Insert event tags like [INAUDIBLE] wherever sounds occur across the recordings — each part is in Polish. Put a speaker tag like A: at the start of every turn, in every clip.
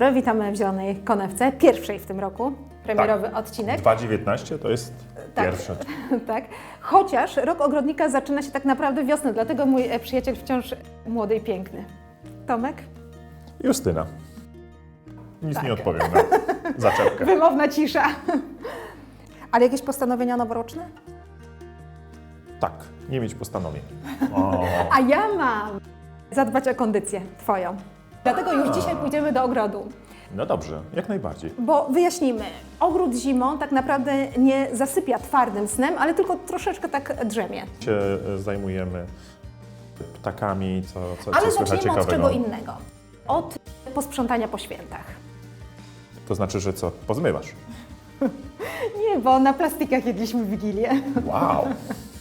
A: Dobry, witamy w Zielonej Konewce, pierwszej w tym roku, premierowy odcinek.
B: 2.19 to jest
A: Tak.
B: pierwsze. [LAUGHS]
A: tak. Chociaż rok ogrodnika zaczyna się tak naprawdę wiosną, dlatego mój e, przyjaciel wciąż młody i piękny. Tomek?
B: Justyna. Nic
A: Tak.
B: nie odpowiem na [LAUGHS] zaczepkę.
A: Wymowna cisza. Ale jakieś postanowienia noworoczne?
B: Tak, nie mieć postanowień. [LAUGHS] O,
A: A ja mam zadbać o kondycję Twoją. Dlatego już dzisiaj pójdziemy do ogrodu.
B: no dobrze, jak najbardziej.
A: Bo wyjaśnijmy, ogród zimą tak naprawdę nie zasypia twardym snem, ale tylko troszeczkę tak drzemie.
B: Się e, zajmujemy ptakami, co, co,
A: Ale
B: co słychać
A: zacznijmy od
B: ciekawego.
A: czego innego. Od posprzątania po świętach.
B: To znaczy, że co? Pozmywasz. [LAUGHS]
A: Nie, bo na plastikach jedliśmy Wigilię.
B: Wow!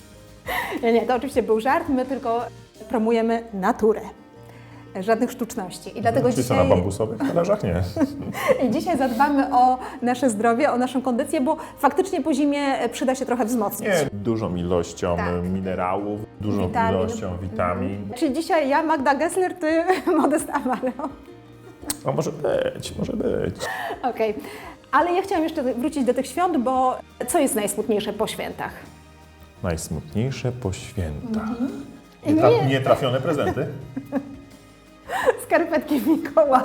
B: [LAUGHS]
A: Nie, nie, to oczywiście był żart, my tylko promujemy naturę. Żadnych sztuczności. I dlatego
B: Czy co na
A: dzisiaj,
B: bambusowych talerzach? Nie. [LAUGHS]
A: i dzisiaj zadbamy o nasze zdrowie, o naszą kondycję, bo faktycznie po zimie przyda się trochę wzmocnić.
B: Nie, dużą ilością
A: Tak.
B: minerałów, dużą
A: Witamin.
B: ilością witamin.
A: Czyli dzisiaj ja, Magda Gessler, ty [LAUGHS] Modest Amaro.
B: O, może być, może być.
A: Okej. Ale ja chciałam jeszcze wrócić do tych świąt, bo co jest najsmutniejsze po świętach?
B: Najsmutniejsze po świętach.
A: Nie.
B: Nietra- nietrafione prezenty? [LAUGHS]
A: Skarpetki Mikołaj.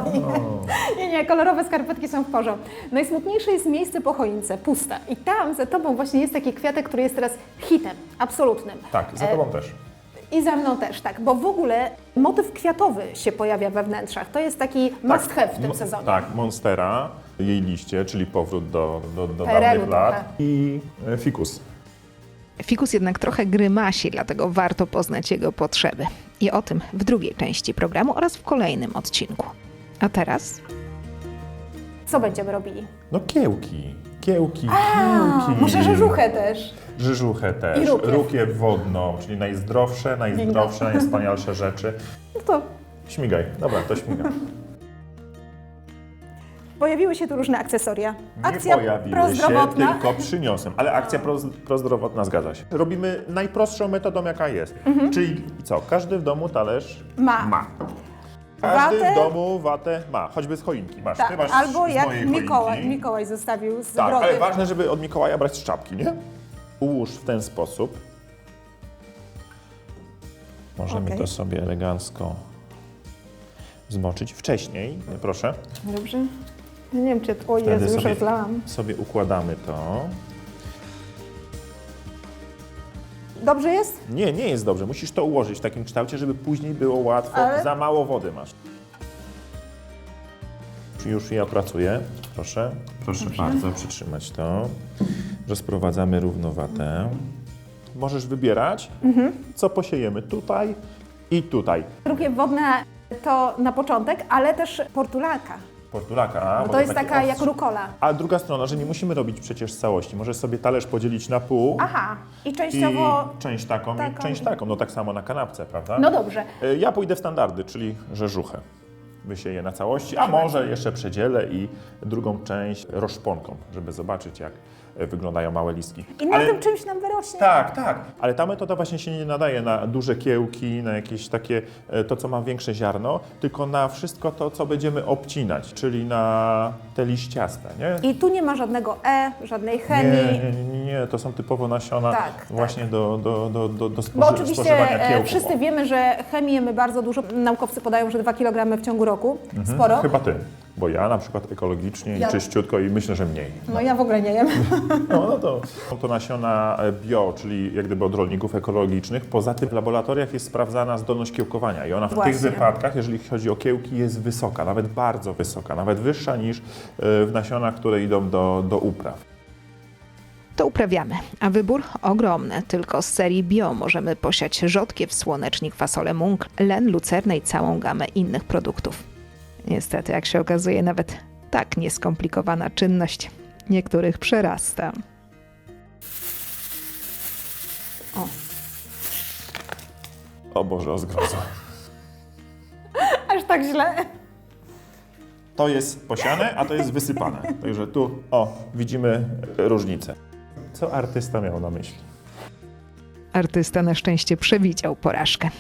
A: Nie, nie, kolorowe skarpetki są w porządku. Najsmutniejsze jest miejsce po choince, puste. I tam za tobą właśnie jest taki kwiatek, który jest teraz hitem, absolutnym.
B: Tak, za
A: E,
B: tobą też.
A: I za mną też, tak. Bo w ogóle motyw kwiatowy się pojawia we wnętrzach. To jest taki must have w tym sezonie.
B: Tak, Monstera, jej liście, czyli powrót do, do, do dawnych lat i e, fikus.
C: Fikus jednak trochę grymasi, dlatego warto poznać jego potrzeby. I o tym w drugiej części programu oraz w kolejnym odcinku. A teraz
A: Co będziemy robili?
B: No kiełki, kiełki,
A: A,
B: kiełki.
A: może rzeżuchę też.
B: Rzeżuchę
A: I
B: też,
A: rukiew.
B: rukiew wodną, czyli najzdrowsze, najzdrowsze, najwspanialsze rzeczy.
A: No to
B: Śmigaj, dobra, to śmigaj.
A: Pojawiły się tu różne akcesoria.
B: Nie
A: Akcja
B: pojawiły się, tylko przyniosłem. Ale akcja proz- prozdrowotna zgadza się. Robimy najprostszą metodą, jaka jest.
A: Mhm.
B: Czyli co? Każdy w domu talerz
A: Ma.
B: ma. Każdy
A: Watę?
B: w domu watę ma, choćby z choinki. Masz,
A: Tak,
B: ty masz
A: albo
B: z
A: jak
B: mojej
A: Mikołaj,
B: choinki.
A: Mikołaj zostawił z
B: Tak,
A: brody.
B: ale ważne, żeby od Mikołaja brać z czapki, nie? Ułóż w ten sposób. Możemy
A: Okej.
B: to sobie elegancko zmoczyć. Wcześniej, proszę,
A: Dobrze. Nie wiem, czy... O
B: Wtedy
A: Jezu, już
B: sobie-
A: rozlałam.
B: sobie układamy to.
A: Dobrze jest?
B: Nie, nie jest dobrze. Musisz to ułożyć w takim kształcie, żeby później było łatwo.
A: Ale-
B: Za mało wody masz. Już ja pracuję. Proszę. Proszę bardzo, przytrzymać to. Rozprowadzamy równowatę. Możesz wybierać,
A: Mhm.
B: co posiejemy tutaj i tutaj.
A: Drugie wodne to na początek, ale też portulaka.
B: Portulaka. A,
A: Bo
B: bo
A: to jest taka jak rukola.
B: A druga strona, że nie musimy robić przecież całości. Możesz sobie talerz podzielić na pół
A: Aha, i
B: i
A: częściowo...
B: część taką,
A: taką.
B: i część taką. No tak samo na kanapce, prawda?
A: No dobrze.
B: Y, Ja pójdę w standardy, czyli rzeżuchę. Wysieję na całości, a może jeszcze przedzielę i drugą część rozszponką, żeby zobaczyć, jak wyglądają małe listki.
A: I na
B: Ale-
A: tym czymś nam wyrośnie.
B: Tak, tak, ale ta metoda właśnie się nie nadaje na duże kiełki, na jakieś takie, e, to co ma większe ziarno, tylko na wszystko to, co będziemy obcinać, czyli na te liściaste, nie?
A: I tu nie ma żadnego E, żadnej chemii.
B: nie, nie, nie, to są typowo nasiona
A: Tak,
B: właśnie do, do, do, do, do
A: Bo
B: spoży-
A: oczywiście
B: spożywania
A: e,
B: kiełków.
A: wszyscy wiemy, że chemii jemy bardzo dużo. Naukowcy podają, że 2 kg w ciągu roku. Sporo.
B: Mhm. Chyba ty, bo ja na przykład ekologicznie
A: Ja-
B: i czyściutko i myślę, że mniej.
A: No ja w ogóle nie jem. [LAUGHS]
B: No, no to są to nasiona e, bio, czyli jak gdyby od rolników ekologicznych. Poza tym w laboratoriach jest sprawdzana zdolność kiełkowania i ona w
A: Właśnie.
B: tych wypadkach, jeżeli chodzi o kiełki, jest wysoka, nawet bardzo wysoka, nawet wyższa niż e, w nasionach, które idą do, do upraw.
C: to uprawiamy, a wybór ogromny. Tylko z serii bio możemy posiać rzodkiew, słonecznik, fasolę mung, len, lucernę i całą gamę innych produktów. Niestety, jak się okazuje, nawet tak nieskomplikowana czynność niektórych przerasta.
B: O Boże, o zgrozo. [LAUGHS]
A: Aż tak źle.
B: To jest posiane, a to jest wysypane. Także tu, o, widzimy różnicę. Co artysta miał na myśli?
C: Artysta na szczęście przewidział porażkę.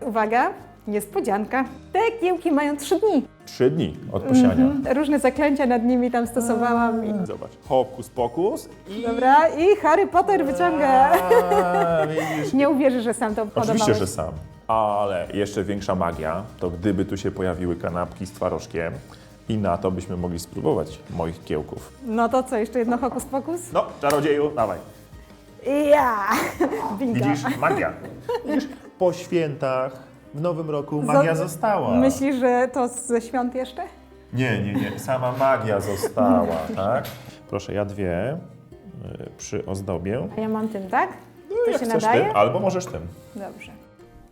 A: Uwaga, Niespodzianka. Te kiełki mają trzy dni.
B: Trzy dni od posiania.
A: Różne zaklęcia nad nimi tam stosowałam. I...
B: Zobacz, hokus pokus i...
A: Dobra, i Harry Potter wyciąga.
B: A, widzisz.
A: Nie uwierzy, że sam to
B: Oczywiście,
A: podobałeś.
B: że sam. Ale jeszcze większa magia, to gdyby tu się pojawiły kanapki z twarożkiem i na to byśmy mogli spróbować moich kiełków.
A: No to co, jeszcze jedno hokus pokus?
B: No, czarodzieju, dawaj.
A: Ja! [LAUGHS] Bingo.
B: Widzisz, magia. Widzisz, po świętach, w nowym roku magia
A: Zo-
B: została.
A: Myślisz, że to ze świąt jeszcze?
B: Nie, nie, nie, sama magia została, [LAUGHS] tak? Proszę, ja dwie y, przy ozdobie.
A: A ja mam tym, tak?
B: No,
A: To
B: jak
A: się
B: chcesz
A: nadaje?
B: tym, albo możesz tym.
A: Dobrze.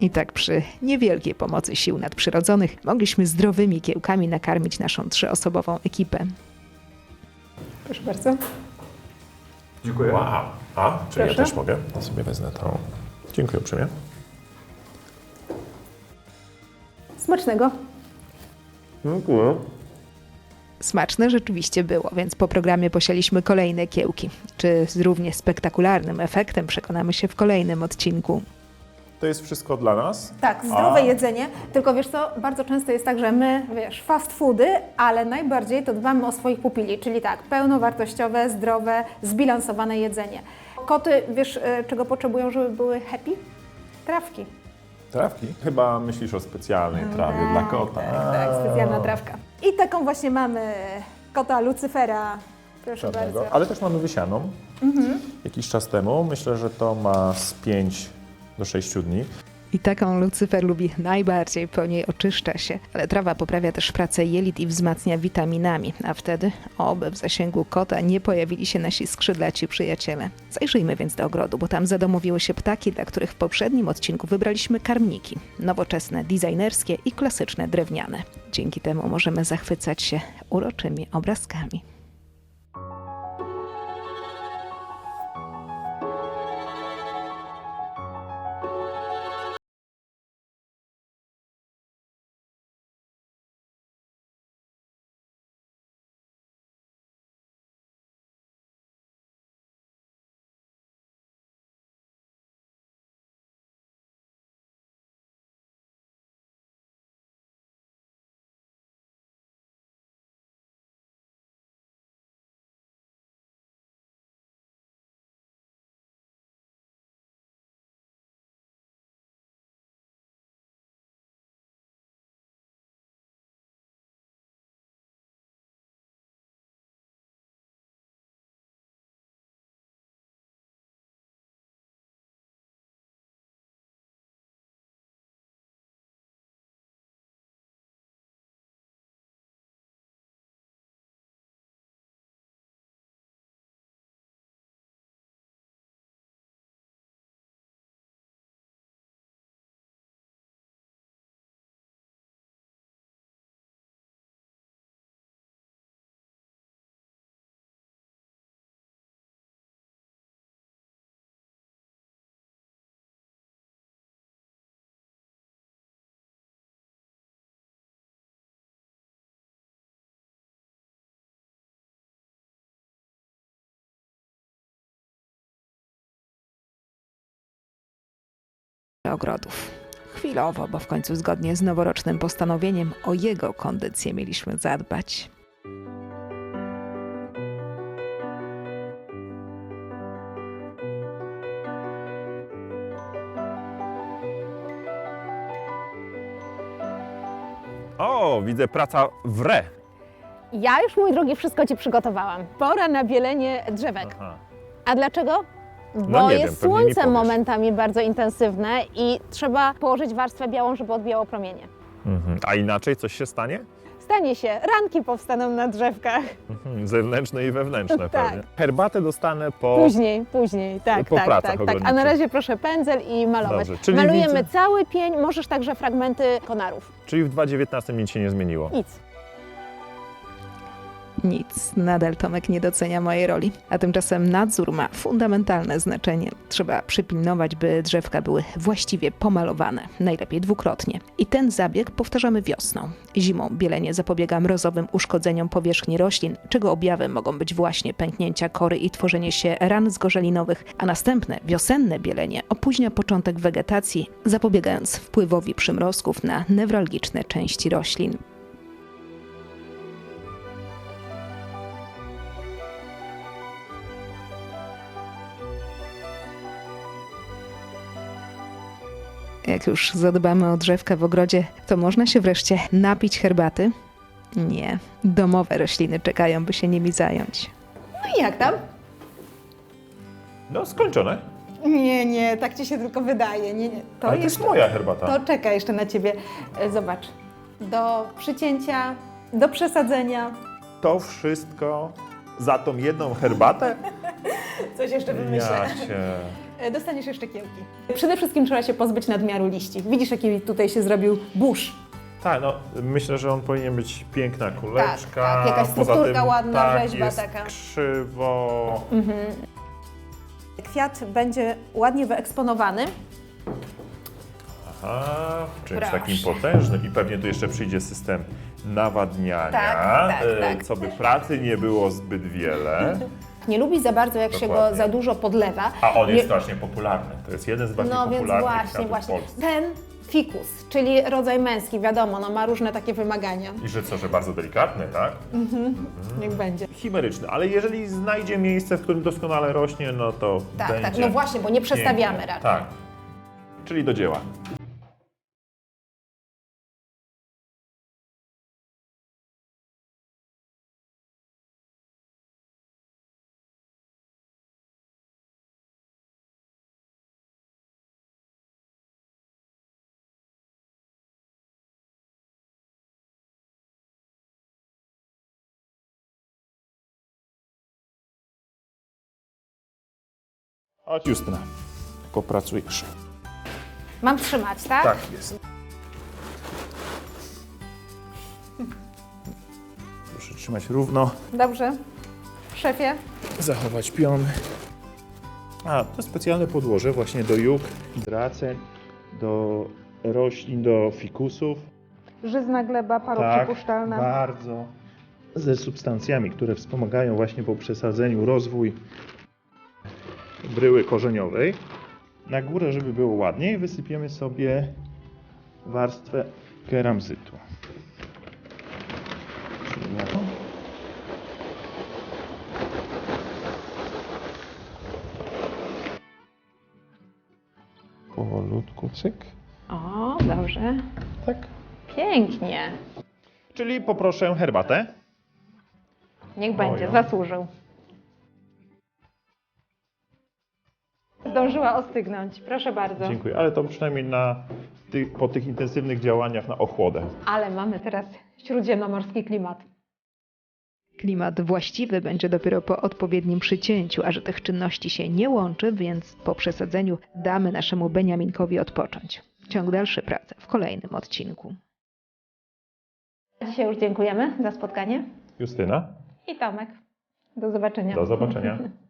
C: I tak przy niewielkiej pomocy sił nadprzyrodzonych mogliśmy zdrowymi kiełkami nakarmić naszą trzyosobową ekipę.
A: Proszę bardzo.
B: Dziękuję. Wow. A, czy ja
A: Proszę.
B: też mogę? Ja sobie wezmę tą. Dziękuję uprzejmie.
A: Smacznego.
B: Dziękuję.
C: Smaczne rzeczywiście było, więc po programie posialiśmy kolejne kiełki. Czy z równie spektakularnym efektem przekonamy się w kolejnym odcinku.
B: To jest wszystko dla nas?
A: Tak, zdrowe
B: A.
A: jedzenie. Tylko wiesz co, bardzo często jest tak, że my, wiesz, fast foody, ale najbardziej to dbamy o swoich pupili, czyli tak, pełnowartościowe, zdrowe, zbilansowane jedzenie. Koty, wiesz, e, czego potrzebują, żeby były happy? Trawki.
B: Trawki? Chyba myślisz o specjalnej trawie dla kota.
A: Tak, tak, specjalna trawka. I taką właśnie mamy kota Lucyfera. Proszę
B: Czarnego.
A: bardzo.
B: Ale też mamy wysianą. Jakiś czas temu. Myślę, że to ma z 5 do 6 dni.
C: I taką Lucyfer lubi najbardziej, po niej oczyszcza się. Ale trawa poprawia też pracę jelit i wzmacnia witaminami, a wtedy, oby w zasięgu kota nie pojawili się nasi skrzydlaci przyjaciele. Zajrzyjmy więc do ogrodu, bo tam zadomowiły się ptaki, dla których w poprzednim odcinku wybraliśmy karmniki. Nowoczesne, designerskie i klasyczne drewniane. Dzięki temu możemy zachwycać się uroczymi obrazkami. Ogrodów. Chwilowo, bo w końcu zgodnie z noworocznym postanowieniem o jego kondycję mieliśmy zadbać.
B: O, widzę praca w re.
A: Ja już, mój drogi, wszystko Ci przygotowałam. Pora na bielenie drzewek. A dlaczego? Bo
B: No nie wiem,
A: jest
B: pewnie mi
A: słońce momentami bardzo intensywne i trzeba położyć warstwę białą, żeby odbijało promienie.
B: Mhm. A inaczej coś się stanie?
A: Stanie się, ranki powstaną na drzewkach.
B: Mhm. Zewnętrzne i wewnętrzne [LAUGHS]
A: Tak.
B: pewnie. Herbatę dostanę po...
A: Później, później, tak,
B: Po
A: tak,
B: pracach
A: tak, tak. A na razie proszę pędzel i malować.
B: Dobrze,
A: Malujemy
B: widzę-
A: cały pień, możesz także fragmenty konarów.
B: Czyli w 2019 nic się nie zmieniło.
A: Nic.
C: Nic, nadal Tomek nie docenia mojej roli. A tymczasem nadzór ma fundamentalne znaczenie. Trzeba przypilnować, by drzewka były właściwie pomalowane, najlepiej dwukrotnie. I ten zabieg powtarzamy wiosną. Zimą bielenie zapobiega mrozowym uszkodzeniom powierzchni roślin, czego objawem mogą być właśnie pęknięcia kory i tworzenie się ran zgorzelinowych, a następne wiosenne bielenie opóźnia początek wegetacji, zapobiegając wpływowi przymrozków na newralgiczne części roślin. Jak już zadbamy o drzewka w ogrodzie, to można się wreszcie napić herbaty? Nie, domowe rośliny czekają, by się nimi zająć.
A: No i jak tam?
B: No, skończone.
A: Nie, nie, tak ci się tylko wydaje. Nie, nie. To,
B: Ale to jest moja herbata.
A: To czeka jeszcze na ciebie. E, Zobacz. Do przycięcia, do przesadzenia.
B: To wszystko za tą jedną herbatę?
A: Coś jeszcze
B: Ja cię...
A: E, Dostaniesz jeszcze kiełki. Przede wszystkim trzeba się pozbyć nadmiaru liści. Widzisz, jaki tutaj się zrobił burz.
B: Tak, no myślę, że on powinien być piękna kuleczka.
A: tak, jakaś
B: Poza
A: strukturka
B: tym,
A: ładna,
B: tak,
A: rzeźba
B: jest
A: taka.
B: krzywo.
A: Kwiat będzie ładnie wyeksponowany.
B: Aha, czymś
A: Proszę.
B: takim potężnym i pewnie tu jeszcze przyjdzie system nawadniania,
A: Tak, tak,
B: e,
A: tak.
B: co by pracy nie było zbyt wiele,
A: Nie lubi za bardzo, jak się go
B: Dokładnie.
A: za dużo podlewa.
B: a on jest
A: Nie-
B: strasznie popularny. To jest jeden z bardziej
A: No więc
B: popularnych
A: właśnie,
B: kwiatów
A: właśnie.
B: w Polsce.
A: Ten fikus, czyli rodzaj męski, wiadomo, no ma różne takie wymagania.
B: I że co, że bardzo delikatny, tak?
A: Niech będzie.
B: Chimeryczny, ale jeżeli znajdzie miejsce, w którym doskonale rośnie, no to
A: Tak,
B: będzie
A: tak, no właśnie, bo nie przestawiamy
B: pięknie.
A: raczej.
B: Tak, czyli do dzieła. Chodź Justyna, popracujesz.
A: Mam trzymać, tak?
B: Tak jest. Proszę trzymać równo,
A: Dobrze. Szefie?
B: zachować pion. A, to specjalne podłoże właśnie do juk, draceń, do roślin, do fikusów.
A: Żyzna gleba
B: Tak, bardzo. Ze substancjami, które wspomagają właśnie po przesadzeniu rozwój bryły korzeniowej. Na górę, żeby było ładniej, wysypiemy sobie warstwę keramzytu. Powolutku, cyk.
A: O, dobrze.
B: Tak.
A: Pięknie.
B: Czyli poproszę herbatę.
A: Niech
B: będzie,
A: zasłużył. Zdążyła ostygnąć, proszę bardzo.
B: Dziękuję, ale to przynajmniej na ty, po tych intensywnych działaniach na ochłodę.
A: Ale mamy teraz śródziemnomorski klimat.
C: Klimat właściwy będzie dopiero po odpowiednim przycięciu, a że tych czynności się nie łączy, więc po przesadzeniu damy naszemu Beniaminkowi odpocząć. Ciąg dalszy pracy w kolejnym odcinku.
A: Dzisiaj już dziękujemy za spotkanie.
B: Justyna,
A: I Tomek. Do zobaczenia.
B: do zobaczenia. [LAUGHS]